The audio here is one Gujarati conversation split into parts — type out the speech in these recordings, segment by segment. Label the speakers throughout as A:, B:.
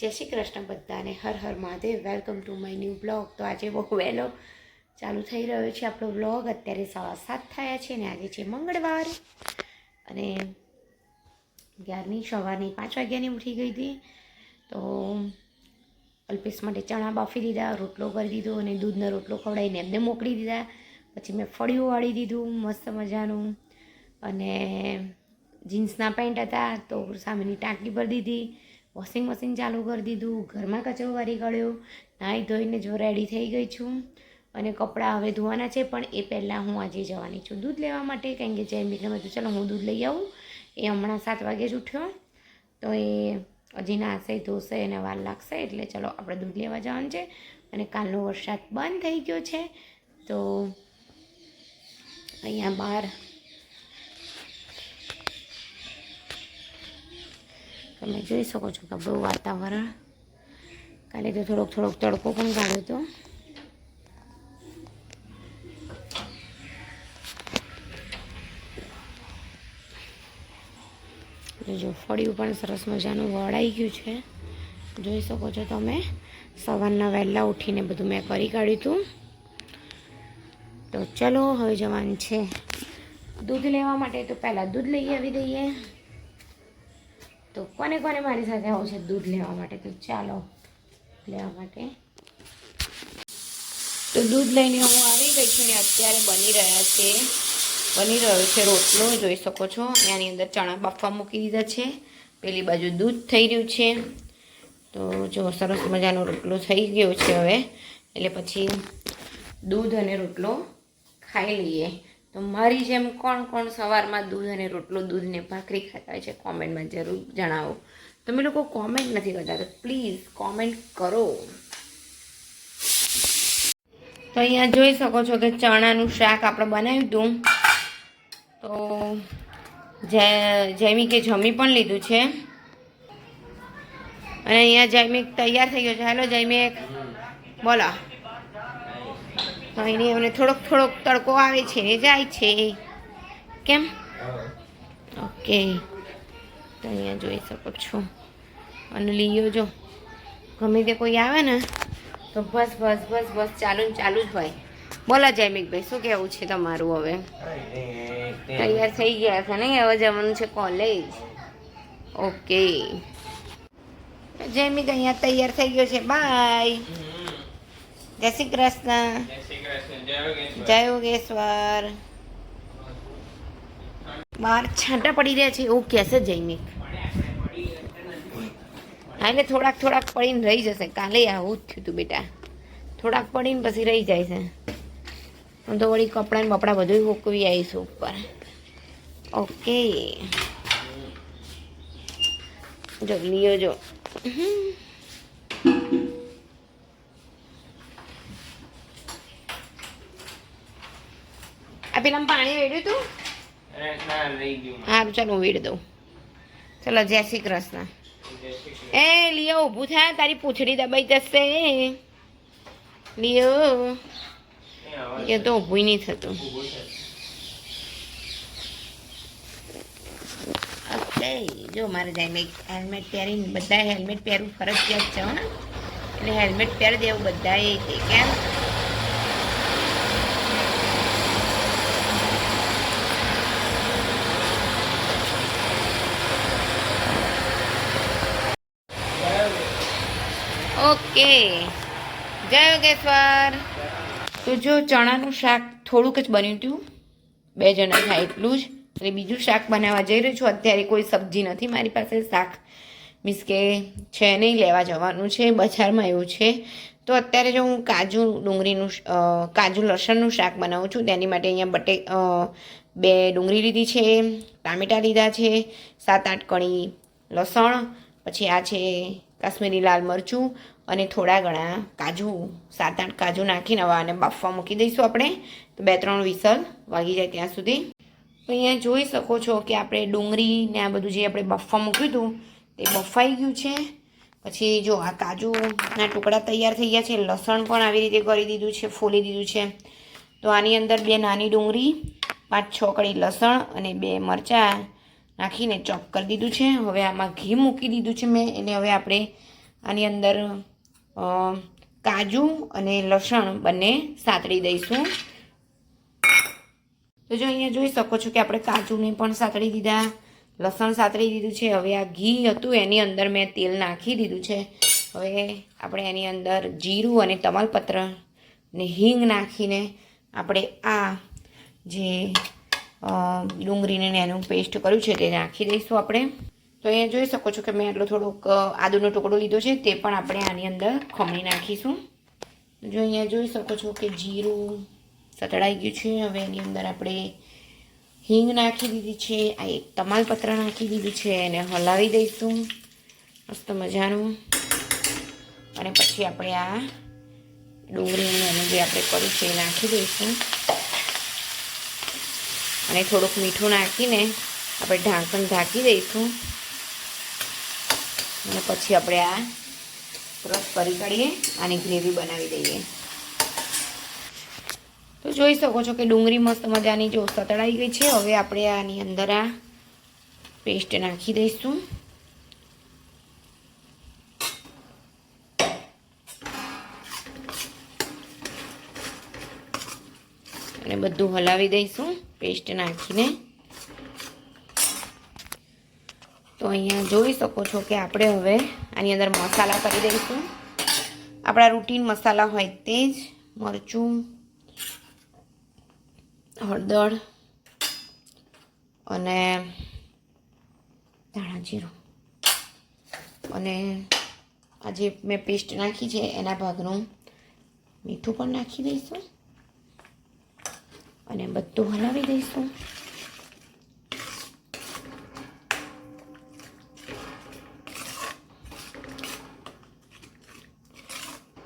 A: જય શ્રી કૃષ્ણ બધાને. Har Har Mahadev. Welcome to my new blog તો આજે બહુ વહેલો ચાલુ થઈ રહ્યો છે આપણો બ્લોગ અત્યારે સવા સાત થયા છે ને આજે છે મંગળવાર. અને અગિયારની, સવારની પાંચ વાગ્યાની ઉઠી ગઈ હતી. તો અલ્પેશ માટે ચણા બાફી દીધા, રોટલો કરી દીધો અને દૂધનો રોટલો ખવડાવીને એમને મોકલી દીધા. પછી મેં ફળિયું વાળી દીધું, મસ્ત મજાનું. અને જીન્સના પેન્ટ હતા તો સામેની ટાંકી ભરી દીધી. વોશિંગ મશીન ચાલુ કરી દીધું, ઘરમાં કચરો વારી કાઢ્યો નાહી ધોઈને જો રેડી થઈ ગઈ છું. અને કપડાં હવે ધોવાના છે, પણ એ પહેલાં હું આજે જવાની છું. દૂધ લેવા માટે, કારણ કે જયમીને મેં બધું ચાલો, હું દૂધ લઈ આવું. એ હમણાં સાત વાગે જ ઉઠ્યો. તો એ હજી નાશે ધોશે એને વાર લાગશે, એટલે ચલો, આપણે દૂધ લેવા જવાનું છે. અને કાલનો વરસાદ બંધ થઈ ગયો છે, તો અહીંયા બહાર તમે જોઈ શકો છો કે બહુ વાતાવરણ. કાલે તો થોડોક થોડોક તડકો પણ કાઢ્યો હતો. જો ફળિયું પણ સરસ મજાનું વળાઈ ગયું છે. જોઈ શકો છો તમે, સવારના વહેલા ઉઠીને બધું મેં કરી કાઢ્યું હતું. તો ચલો, હવે જવાનું છે. દૂધ લેવા માટે તો પહેલાં દૂધ લઈ આવી દઈએ. તો કોને કોને મારી સાથે આવું છે દૂધ લેવા માટે? તો ચાલો, લેવા માટે. તો દૂધ લઈને હું આવી ગઈ છું ને અત્યારે બની રહ્યા છે. બની રહ્યો છે રોટલો, જોઈ શકો છો. એની અંદર ચણા બાફવા મૂકી દીધા છે. પેલી બાજુ દૂધ થઈ રહ્યું છે. તો જો સરસ મજાનો રોટલો થઈ ગયો છે હવે. એટલે પછી દૂધ અને રોટલો ખાઈ લઈએ. તો મારી જેમ કોણ કોણ સવારમાં દૂધ અને રોટલો દૂધને ભાખરી ખાતા હોય છે, કોમેન્ટમાં જરૂર જણાવો. તમે લોકો કોમેન્ટ નથી કરતા, તો પ્લીઝ કોમેન્ટ કરો. તો અહીંયા જોઈ શકો છો કે ચણાનું શાક આપણે બનાવ્યું હતું. તો જૈમી કે જમી પણ લીધું છે. અને અહીંયા જૈમિક તૈયાર થઈ ગયો છે. હેલો જૈમિક બોલો. એની અમને થોડોક થોડોક તડકો આવે છે ને જાય છે. કેમ? ઓકે. તો અહીંયા જોઈ શકો છો. અને લીયો જો, ગમે તે કોઈ આવે ને, તો બસ બસ બસ બસ ચાલુ ને ચાલુ જ હોય. બોલો જયમિકભાઈ શું કહેવું છે તમારું હવે? તૈયાર થઈ ગયા છે નહીં હવે જવાનું છે કોલેજ ઓકે. જયમિક અહીંયા તૈયાર થઈ ગયો છે. બાય જય શ્રી કૃષ્ણ. જય યોગેશ્વર. બહાર છાંટા પડી રહ્યા છે એવું કહેશે જૈમિક હા એટલે થોડાક થોડાક પડીને રહી જશે. કાલે આવું જ થયું હતું બેટા. થોડાક પડીને પછી રહી જાય છે. હું તો વળી કપડાં ને બપડા બધું મૂકવી આવીશું ઉપર. ઓકે. જો લિયો જો. આ પેલા પાણી વેડ્યું તું? સારું ચાલો હું વેડી દઉં. ચલો જય શ્રી કૃષ્ણ. એ લિયો ઊભું થાય તારી પૂછડી દબાઈ જશે. લિયો. એ તો ઊભું નહીં થતું. ઓકે જો મારે જાય હેલ્મેટ પહેરીને બધા હેલ્મેટ પહેરવું ફરજિયાત છે ને. એટલે હેલ્મેટ પહેરી દેવું બધાએ કેમ ઓકે. જય યોગેશ્વર. તો જો ચણાનું શાક થોડુંક જ બન્યું હતું. બે જણા થાય એટલું જ. એટલે બીજું શાક બનાવવા જઈ રહ્યો છું. અત્યારે કોઈ સબ્જી નથી મારી પાસે. શાક મીન્સ કે છે નહીં, લેવા જવાનું છે. બજારમાં એવું છે. તો અત્યારે જો હું કાજુ ડુંગળીનું કાજુ લસણનું શાક બનાવું છું. તેની માટે અહીંયા બટે બે ડુંગળી લીધી છે. ટામેટાં લીધા છે. સાત આઠ કણી લસણ. પછી આ છે કાશ્મીરી લાલ મરચું અને થોડા ઘણા કાજુ, સાત આઠ કાજુ નાખીને હવે આને બાફવા મૂકી દઈશું આપણે. તો બે ત્રણ વિસલ વાગી જાય ત્યાં સુધી. અહીંયા જોઈ શકો છો કે આપણે ડુંગળી ને આ બધું જે આપણે બફવા મૂક્યું હતું, તે બફાઈ ગયું છે. પછી જો આ કાજુના ટુકડા તૈયાર થઈ ગયા છે, લસણ પણ આવી રીતે કરી દીધું છે, ફોલી દીધું છે. તો આની અંદર બે નાની ડુંગળી, પાંચ છ કળી લસણ અને બે મરચાં નાખીને ચોપ કરી દીધું છે. હવે આમાં ઘી મૂકી દીધું છે મેં. એને હવે આપણે આની અંદર કાજુ અને લસણ બંને સાતળી દઈશું. તો જો અહીંયા જોઈ શકો છો કે આપણે કાજુને પણ સાતળી દીધા, લસણ સાતળી દીધું છે. હવે આ ઘી હતું, એની અંદર મેં તેલ નાખી દીધું છે. હવે આપણે એની અંદર જીરું અને તમાલપત્ર ને હિંગ નાખીને આપણે આ જે ડુંગળીને એનું પેસ્ટ કર્યું છે તે નાખી દઈશું આપણે. તો અહીંયા જોઈ શકો છો કે મેં આટલો થોડોક આદુનો ટુકડો લીધો છે તે પણ આપણે આની અંદર ખમણી નાખીશું. જો અહીંયા જોઈ શકો છો કે જીરું સતળાઈ ગયું છે. હવે એની અંદર આપણે હિંગ નાખી દીધી છે, આ એક તમાલપત્ર નાખી દીધું છે, એને હલાવી દઈશું. મસ્ત મજાનું. અને પછી આપણે આ ડુંગળીનું એનું જે આપણે કર્યું છે એ નાખી દઈશું. અને થોડુંક મીઠું નાખીને આપણે ઢાંકણ ઢાંકી દઈશું. અને પછી આપણે આ ક્રશ કરી કાઢીએ, આની ગ્રેવી બનાવી દઈએ. તો જોઈ શકો છો કે ડુંગળી મસ્ત મજાની જો સતળાઈ ગઈ છે. હવે આપણે આની અંદર આ પેસ્ટ નાખી દઈશું. અને બધું હલાવી દઈશું, પેસ્ટ નાખીને. તો અહીંયા જોઈ શકો છો કે આપણે હવે આની અંદર મસાલા કરી દઈશું. આપણા રૂટીન મસાલા હોય તે જ. મરચું, હળદર અને ધાણા જીરું. અને આ જે મેં પેસ્ટ નાખી છે એના ભાગનું મીઠું પણ નાખી દઈશું. અને બધું હલાવી દઈશું.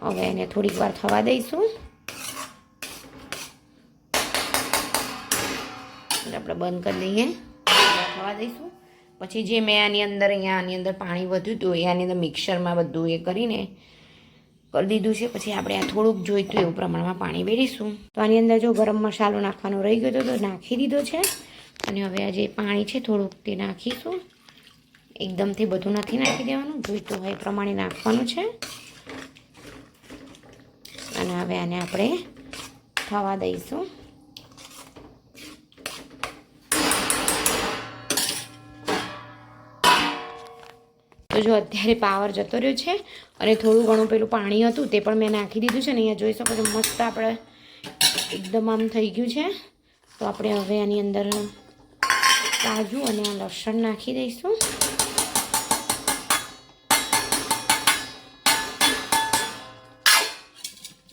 A: હવે એને થોડીક વાર થવા દઈશું. આપણે બંધ કરી દઈએ. થવા દઈશું. પછી જે મેં આની અંદર અહીંયા, આની અંદર પાણી વધ્યું હતું, એ આની અંદર મિક્સરમાં બધું એ કરીને કરી દીધું છે. પછી આપણે આ થોડુંક જોઈતું એવું પ્રમાણમાં પાણી વેરીશું. તો આની અંદર જો ગરમ મસાલો નાખવાનો રહી ગયો તો નાખી દીધો છે. અને હવે આ જે પાણી છે થોડુંક તે નાખીશું. એકદમથી બધું નથી નાખી દેવાનું. જોઈતું હોય પ્રમાણે નાખવાનું છે. અને હવે આને આપણે થવા દઈશું. તો જો અત્યારે પાવર જતો રહ્યો છે અને થોડું ઘણું પેલું પાણી હતું તે પણ મેં નાખી દીધું છે ને અહીંયા જોઈ શકો છો મસ્ત આપણે એકદમ આમ થઈ ગયું છે. તો આપણે હવે આની અંદર કાજુ અને લસણ નાખી દઈશું.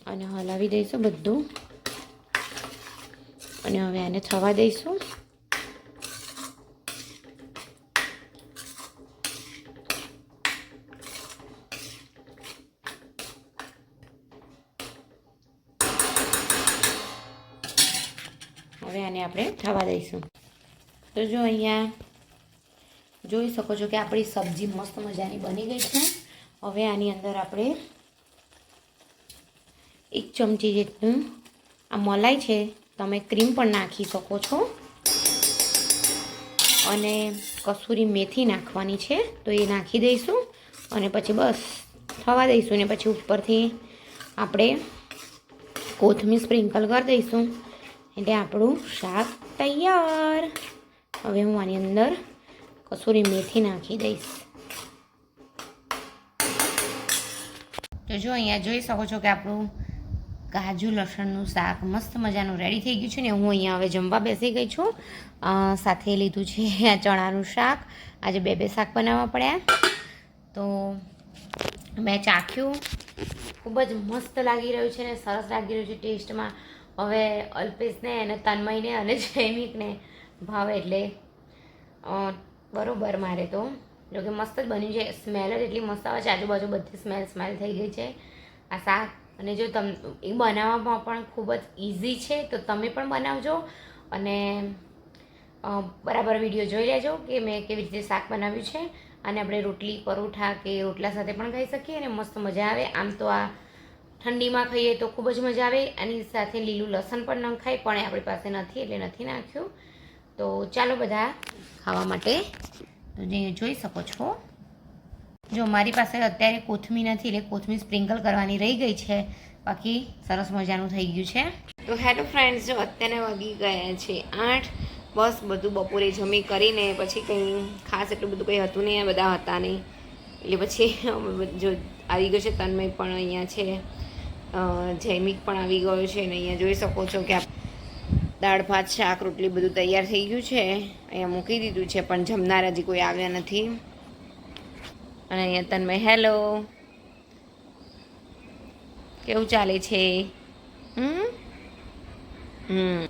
A: અને હલાવી દઈશું બધું. અને હવે આને થવા દઈશું હવે આને આપણે થવા દઈશું. તો જો અહીંયા જોઈ શકો છો કે આપણી સબ્જી મસ્ત મજાની બની ગઈ છે. હવે આની અંદર આપણે એક ચમચી જેટલું આ મલાઈ છે, તમે ક્રીમ પણ નાખી શકો છો. અને કસૂરી મેથી નાખવાની છે, તો એ નાખી દઈશું. અને પછી બસ થવા દઈશું. ને પછી ઉપરથી આપણે કોથમીર સ્પ્રિંકલ કરી દઈશું. એટલે આપણું શાક તૈયાર. હવે હું આની અંદર કસૂરી મેથી નાખી દઈશ. તો જો અહીંયા જોઈ શકો છો કે આપણું કાજુ લસણનું શાક મસ્ત મજાનું રેડી થઈ ગયું છે ને હું અહીંયા હવે જમવા બેસી ગઈ છું. સાથે લીધું છે આ ચણાનું શાક. આજે બે બે શાક બનાવવા પડ્યા. તો મેં ચાખ્યું. ખૂબ જ મસ્ત લાગી રહ્યું છે ને સરસ લાગી રહ્યું છે ટેસ્ટમાં. હવે અલ્પેશને અને તન્મયને અને જૈમિકને ભાવે એટલે બરાબર મારે તો. જોકે મસ્ત જ બન્યું છે. સ્મેલ જ એટલી મસ્ત આવે છે. આજુબાજુ બધી સ્મેલ સ્મેલ થઈ ગઈ છે. આ શાક અને જો તમ, એ બનાવવામાં પણ ખૂબ જ ઇઝી છે, તો તમે પણ બનાવજો. અને બરાબર વીડિયો જોઈ લેજો કે મેં કેવી રીતે શાક બનાવ્યું છે. અને આપણે રોટલી, પરોઠા કે રોટલા સાથે પણ ખાઈ શકીએ અને મસ્ત મજા આવે. આમ તો આ ઠંડીમાં ખાઈએ તો ખૂબ જ મજા આવે. એની સાથે લીલું લસણ પણ નખાય, પણ આપણી પાસે નથી એટલે નથી નાખ્યું. તો ચાલો બધા ખાવા માટે. તો જે જોઈ શકો છો. જો મારી પાસે અત્યારે કોથમી નથી એટલે કોથમી સ્પ્રિંકલ કરવાની રહી ગઈ છે. બાકી સરસ મજાનું થઈ ગયું છે. તો હેલો ફ્રેન્ડ્સ, જો અત્યારે વાગી ગયા છે આઠ. બસ બધું બપોરે જમી કરીને પછી કંઈ ખાસ એટલું બધું કંઈ હતું નહીં બધા હતા નહીં. એટલે પછી જો આવી ગયો છે, તન્મય પણ અહીંયા છે. જૈમિક પણ આવી ગયો છે અને અહીંયા જોઈ શકો છો કે દાળ, ભાત, શાક, રોટલી બધું તૈયાર થઈ ગયું છે. અહીંયા મૂકી દીધું છે, પણ જમનાર હજી કોઈ આવ્યા નથી. અને અહીંયા તન્મય, હેલો. કેવું ચાલે છે? હમ? હમ.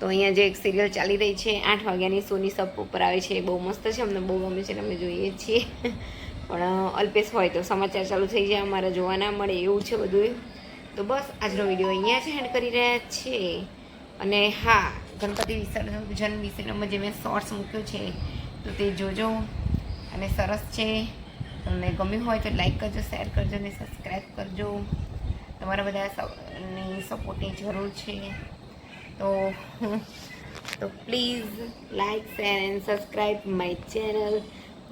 A: તો અહીંયા જે એક સિરિયલ ચાલી રહી છે, આઠ વાગ્યાની સોની સપ ઉપર આવે છે. બહુ મસ્ત છે, અમને બહુ ગમે છે અમે જોઈએ છીએ. પણ અલ્પેશ હોય તો સમાચાર ચાલુ થઈ જાય, અમારે જોવા ના મળે, એવું છે બધું તો બસ, આજનો વીડિયો અહીંયા જ હેન્ડ કરી રહ્યા છીએ અને હા, ગણપતિ વિસર્જન વિસર્જનમાં જે મેં શોર્ટ્સ મૂક્યો છે, તો તે જોજો. અને સરસ છે. તમને ગમ્યું હોય તો લાઈક કરજો શેર કરજો અને સબસ્ક્રાઈબ કરજો. તમારા બધા સૌની સપોર્ટની જરૂર છે. તો તો please like share and subscribe my channel